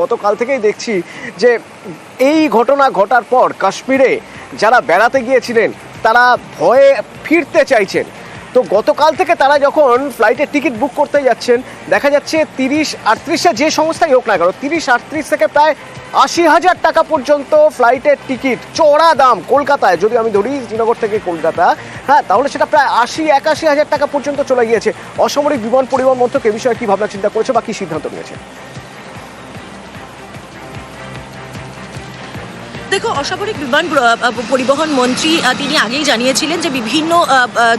গতকাল থেকেই দেখছি যে এই ঘটনা ঘটার পর কাশ্মীরে যারা বেড়াতে গিয়েছিলেন, তারা ভয়ে ফিরতে চাইছেন। তো গতকাল থেকে তারা যখন ফ্লাইটের টিকিট বুক করতে যাচ্ছেন, দেখা যাচ্ছে তিরিশ আটত্রিশে যে সংস্থাই হোক না কেন, তিরিশ আটত্রিশ থেকে প্রায় আশি হাজার টাকা পর্যন্ত ফ্লাইটের টিকিট চড়া দাম কলকাতায়, যদি আমি ধরি শ্রীনগর থেকে কলকাতা হ্যাঁ তাহলে সেটা প্রায় আশি একাশি হাজার টাকা পর্যন্ত চলে গিয়েছে। অসামরিক বিমান পরিবহন মন্ত্রক এ বিষয়ে কি ভাবনা চিন্তা করেছে বা কি সিদ্ধান্ত নিয়েছে? দেখো অসামরিক বিমান পরিবহন মন্ত্রী তিনি আগেই জানিয়েছিলেন যে বিভিন্ন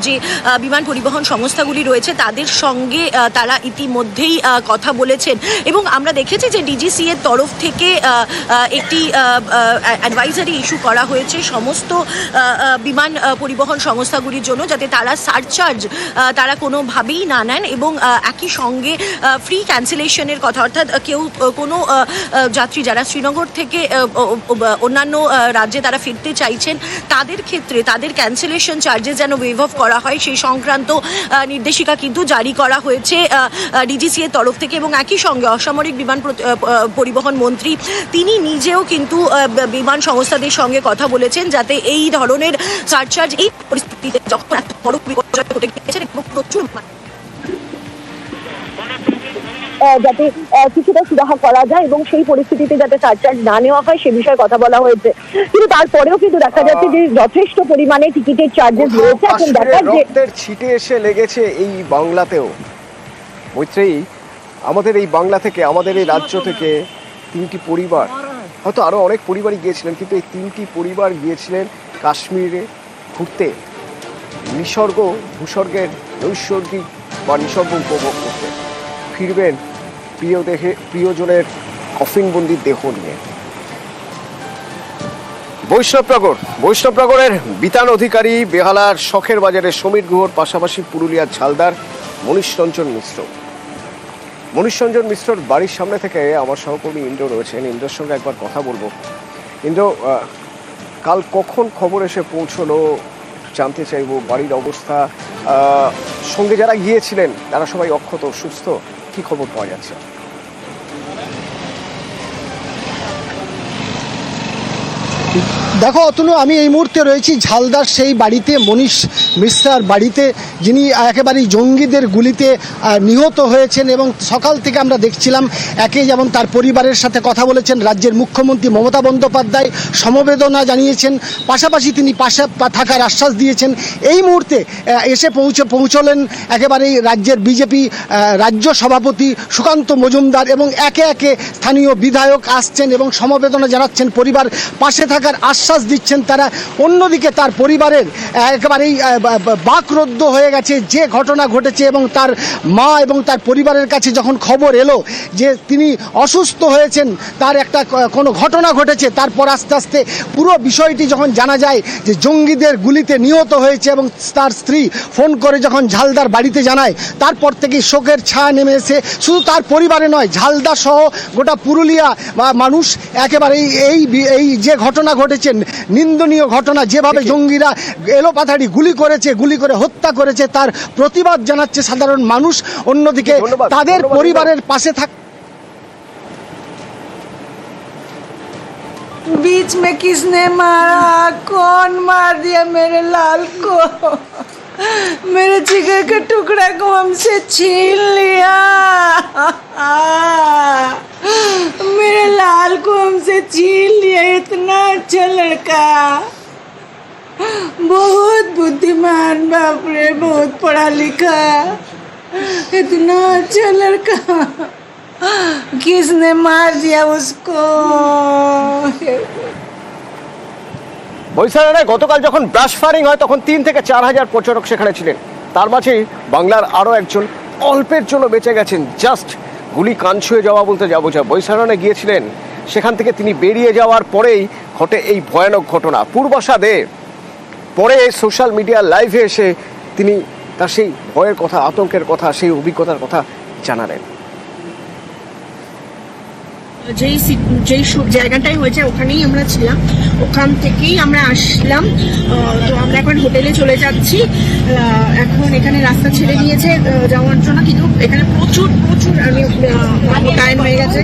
যে বিমান পরিবহন সংস্থাগুলি রয়েছে, তাদের সঙ্গে তারা ইতিমধ্যেই কথা বলেছেন। এবং আমরা দেখেছি যে ডিজিসি এর তরফ থেকে একটি অ্যাডভাইজারি ইস্যু করা হয়েছে সমস্ত বিমান পরিবহন সংস্থাগুলির জন্য, যাতে তারা সারচার্জ তারা কোনোভাবেই না নেন এবং একই সঙ্গে ফ্রি ক্যান্সেলেশনের কথা, অর্থাৎ কেউ, কোনো যাত্রী যারা শ্রীনগর থেকে ও- অন্যান্য রাজ্যে তারা ফিরতে চাইছেন, তাদের ক্ষেত্রে তাদের ক্যান্সেলেশন চার্জেস যেন ওয়েভ অফ করা হয়, সেই সংক্রান্ত নির্দেশিকা কিন্তু জারি করা হয়েছে ডিজিসি এর তরফ থেকে এবং একই সঙ্গে অসামরিক বিমান পরিবহন মন্ত্রী তিনি নিজেও কিন্তু বিমান সংস্থাদের সঙ্গে কথা বলেছেন যাতে এই ধরনের সারচার্জ এই পরিস্থিতিতে যখন এত বড় বিপর্যয় ঘটে গিয়েছে এবং প্রচুর যাতে কিছুটা সুরাহা করা যায় এবং সেই পরিস্থিতিতে যাতে সারচার্জ না নেওয়া হয় সে বিষয়ে কথা বলা হয়েছে। কিন্তু তারপরেও কিন্তু দেখা যাচ্ছে যে যথেষ্ট পরিমাণে টিকিটের চার্জেস রয়েছে। এখন কাশ্মীরের দেখার যে ছিটে এসে লেগেছে এই বাংলাতেও। মৈত্রেয়ী আমাদের এই বাংলা থেকে আমাদের এই রাজ্য থেকে তিনটি পরিবার হয়তো আরও অনেক পরিবারই গিয়েছিলেন কিন্তু এই তিনটি পরিবার গিয়েছিলেন কাশ্মীরে ঘুরতে। নিসর্গ ভূস্বর্গের নৈসর্গিক বা নিসর্গ উপভোগ করতে। ফিরবেন প্রিয় দেহে প্রিয়জনের কফিনবন্দি দেহ নিয়ে। বৈষ্ণবনগর বৈষ্ণবনগরের বিতান অধিকারী বেহালার শখের বাজারে সমীর গুহর পাশাপাশি পুরুলিয়ার ঝালদার মনীষ রঞ্জন মিশ্র। মনীষ রঞ্জন মিশ্রর বাড়ির সামনে থেকে আমার সহকর্মী ইন্দ্র রয়েছেন। ইন্দ্রর সঙ্গে একবার কথা বলব। ইন্দ্র কাল কখন খবর এসে পৌঁছলো? জানতে চাইব বাড়ির অবস্থা। সঙ্গে যারা গিয়েছিলেন, তারা সবাই অক্ষত, সুস্থ? কি খবর পাওয়া যাচ্ছে? দেখো, অতনু, আমি এই মুহূর্তে রয়েছি ঝালদার সেই বাড়িতে, মনীষ মিশ্রার বাড়িতে, যিনি একেবারেই জঙ্গিদের গুলিতে নিহত হয়েছেন এবং সকাল থেকে আমরা দেখছিলাম একে যেমন তার পরিবারের সাথে কথা বলেছেন, রাজ্যের মুখ্যমন্ত্রী মমতা বন্দ্যোপাধ্যায় সমবেদনা জানিয়েছেন, পাশাপাশি তিনি পাশে থাকার আশ্বাস দিয়েছেন। এই মুহূর্তে এসে পৌঁছে, পৌঁছলেন একেবারেই রাজ্যের বিজেপি রাজ্য সভাপতি সুকান্ত মজুমদার এবং একে একে স্থানীয় বিধায়ক আসছেন এবং সমবেদনা জানাচ্ছেন পরিবার পাশে থাকার আশ্বাস দিচ্ছেন তারা। অন্যদিকে তার পরিবারের একেবারেই বাকরুদ্ধ হয়ে গেছে যে ঘটনা ঘটেছে এবং তার মা এবং তার পরিবারের কাছে যখন খবর এলো যে তিনি অসুস্থ হয়েছেন, তার একটা কোনো ঘটনা ঘটেছে, তারপর আস্তে আস্তে পুরো বিষয়টি যখন জানা যায় যে জঙ্গিদের গুলিতে নিহত হয়েছে এবং তার স্ত্রী ফোন করে যখন ঝালদার বাড়িতে জানায়, তারপর থেকে শোকের ছায়া নেমে এসে শুধু তার পরিবারে নয়, ঝালদা সহ গোটা পুরুলিয়া বা মানুষ একেবারে এই- এই এই যে ঘটনা ঘটেছে নিন্দনীয় ঘটনা যেভাবে জঙ্গিরা এলোপাথাড়ি গুলি করেছে গুলি করে হত্যা করেছে তার প্রতিবাদ জানাচ্ছে সাধারণ মানুষ অন্যদিকে ধন্যবাদ, তাদের ধন্যবাদ, পরিবারের পাশে থাক बीच में किसने मारा कौन मार दिया मेरे लाल को मेरे जिगर के टुकड़ा को हमसे छीन लिया मेरे लाल को हमसे छीन बहुत बुद्धिमान बाप रे बहुत पढ़ा लिखा इतना अच्छा लड़का किसने मार दिया उसको বৈশাখায় গতকাল যখন ব্রাশ ফায়ারিং হয় তখন তিন থেকে চার হাজার পর্যটক সেখানে ছিলেন তার মাঝে বাংলার আরও একজন অল্পের জন্য বেঁচে গেছেন জাস্ট গুলি কান ছুঁয়ে যাওয়া বলতে যাবো যা বৈশাখানে গিয়েছিলেন সেখান থেকে তিনি বেরিয়ে যাওয়ার পরেই ঘটে এই ভয়ানক ঘটনা পূর্বাশা দে পরে সোশ্যাল মিডিয়া লাইভে এসে তিনি তার সেই ভয়ের কথা, আতঙ্কের কথা, সেই অভিজ্ঞতার কথা জানালেন। যেই যেই জায়গাটাই হয়েছে ওখানেই আমরা ছিলাম। ওখান থেকেই আমরা আসলাম। তো আমরা এখন হোটেলে চলে যাচ্ছি। এখন এখানে রাস্তা ছেড়ে দিয়েছে যাওয়ার জন্য। কিন্তু এখানে প্রচুর প্রচুর, আমি টাইম হয়ে গেছে।